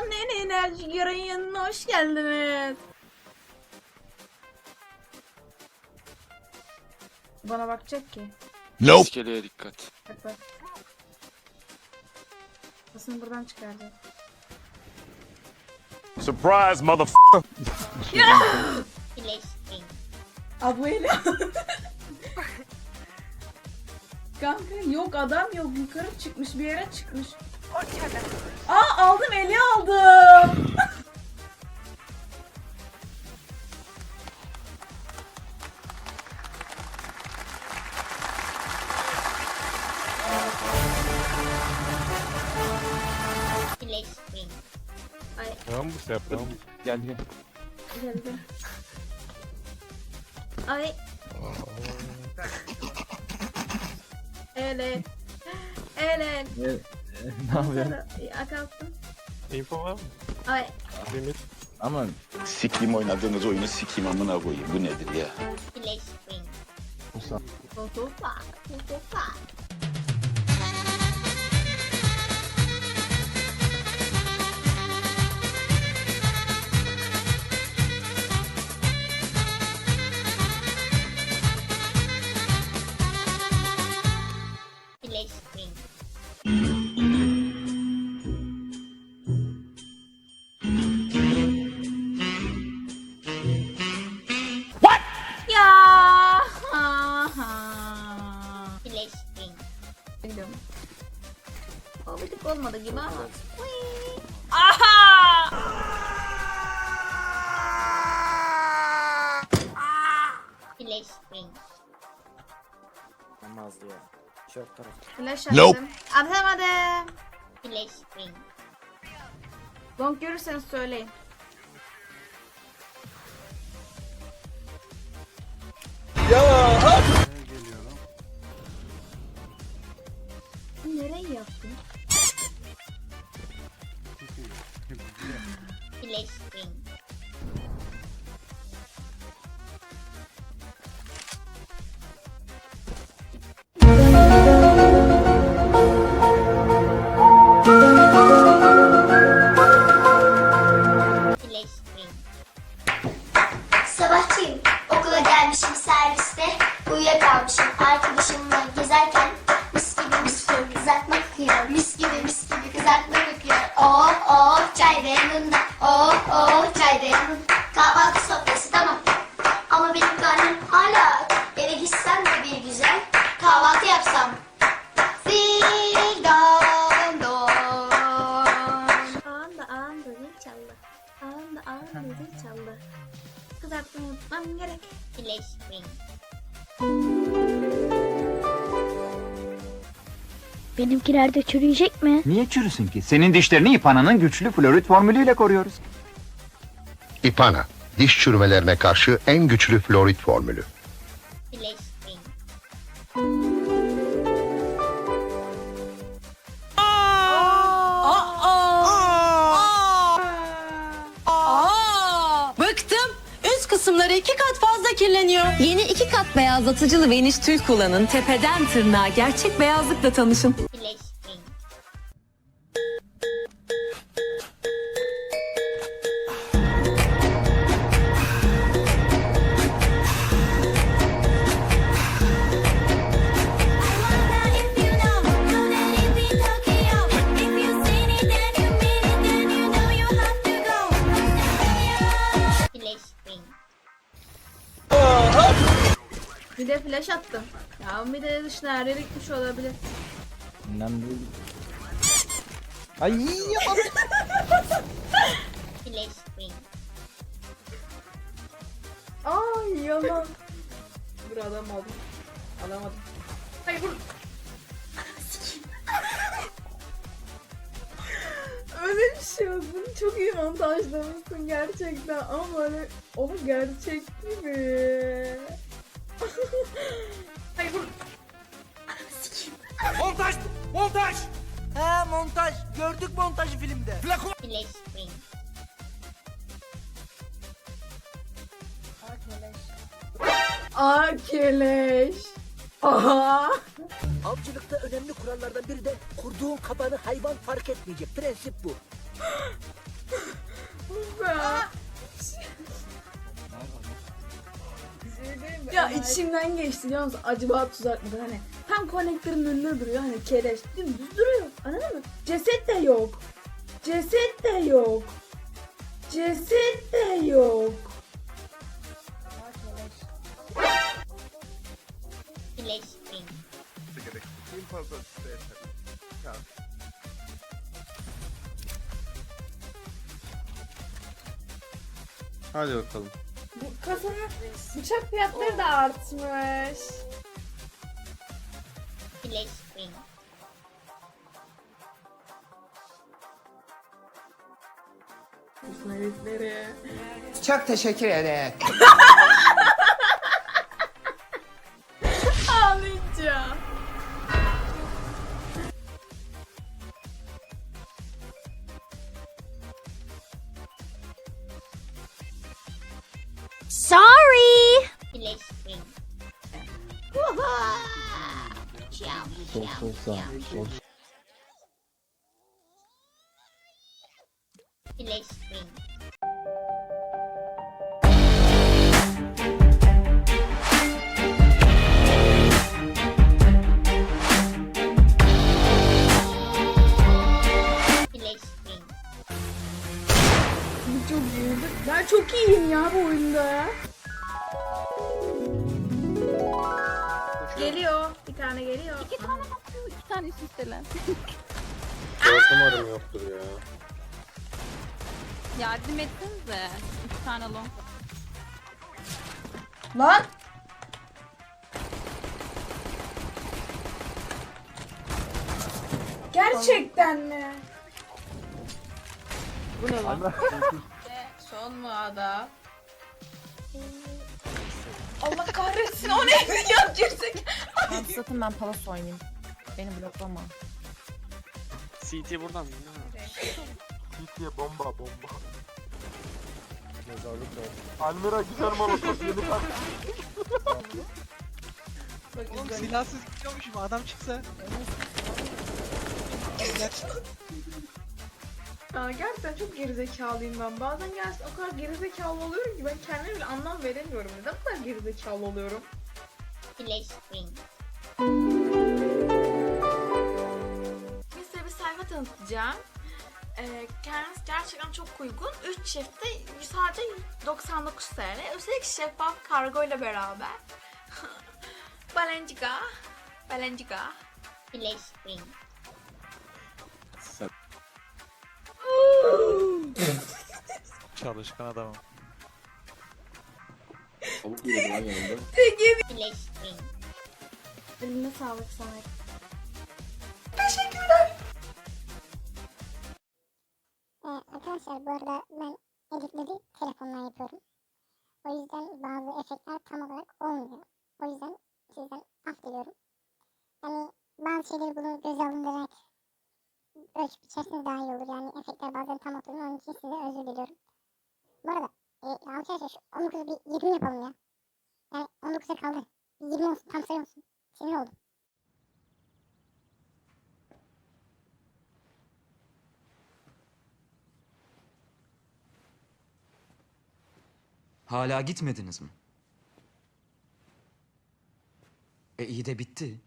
Dünyanın en enerjik yayınına hoş geldiniz. Bana bakacak ki. Nope. İskeleye dikkat. Bak bak. Kafasını buradan çıkaracak. Surprise, motherfucker. Birleştirin. Abuela. Kanka yok adam yok yukarı çıkmış bir yere çıkmış. Aa aldım eli aldım. Vamos, é vamos. Gel gel. geldi. Ay. Ele. Ele. ne yapıyorsun? Ya kalktım. Info var mı? Ay. Limit. Aman Sikeyim oynadığınız oyunu sikeyim amına koyayım. Bu nedir ya? Birleştirin. Musa. Fotoğraf. Fotoğraf. Birleştirin. Ya. O bir tık olmadı gibi ama. Aha! Birleştirin. Olmaz ya. Şort tarafı. Flash Nope. attım. Atamadım. Birleştirin. Donk görürseniz söyleyin. Birleştirin. Birleştirin. Birleştirin. Benimkiler de çürüyecek mi? Niye çürüsün ki? Senin dişlerini İpana'nın güçlü florit formülüyle koruyoruz. İpana, diş çürümelerine karşı en güçlü florit formülü. Bıktım. Yeni iki kat beyazlatıcılı Veniş tül kullanın. Tepeden tırnağa gerçek beyazlıkla tanışın. Birleştirin. De flash attım. Ya bir de dışına her yere gitmiş olabilir. Önemli değil. Ay Birleştirin. Ay yalan. Dur adam aldım. Alamadım. Hayır vur. Öyle bir şey. Bunu çok iyi montajlamışsın gerçekten. Ama böyle o gerçek gibi. Hayır vur. Montaj! Montaj! He montaj. Gördük montajı filmde. Birleştirin. Akeleş. Aha. Avcılıkta önemli kurallardan biri de kurduğun kabanı hayvan fark etmeyecek. Prensip bu. İçimden geçti biliyor musun? Acaba tuzak mıdır hani? Tam konektörün önünde duruyor hani keleş dümdüz duruyor. Anladın mı? Ceset de yok. Ceset de yok. Ceset de yok. Hadi bakalım. Bu kasanın bıçak fiyatları da artmış. Flashbang. Herifleri. Çok teşekkür ederim. Sorry! Çok iyiydi. Ben çok iyiyim ya bu oyunda. Geliyor. Bir tane geliyor. İki tane İki tane üst üste lan. Umarım yoktur ya. Yardım etsenize. İki tane long. Lan! Gerçekten mi? Bu ne lan? Son mu ada? Allah kahretsin o ne ya girsek. Satın ben palas oynayayım. Beni bloklama. CT buradan mı? CT'ye bomba bomba. Almira güzel molotof yeni. Oğlum silahsız gidiyormuşum adam çıksa. Ya gerçekten çok gerizekalıyım ben. Bazen gerçekten o kadar gerizekalı oluyorum ki ben kendime bile anlam veremiyorum. Neden bu kadar gerizekalı oluyorum? Flashbang. Şimdi size bir sayfa tanıtacağım. Ee, kendisi gerçekten çok uygun. 3 çiftte sadece 99 TL. Üstelik şeffaf kargo ile beraber. Balenciaga. Balenciaga. Flashbang. Çalışkan adamım. Flashbang. Eline sağlık sana. arkadaşlar bu arada ben editleri telefonla yapıyorum. O yüzden bazı efektler tam olarak olmuyor. O yüzden sizden af diliyorum. Yani bazı şeyleri bunu göze alındırarak ölçüp biçerseniz daha iyi olur. Yani efektler bazen tam oturmuyor. Onun için size özür diliyorum. Bu arada e, arkadaşlar şu 19'u bir 20 yapalım ya. Yani 19'a kaldı. Bir 20 olsun tam sayı olsun. Sinir oldum. Hala gitmediniz mi? E iyi de bitti.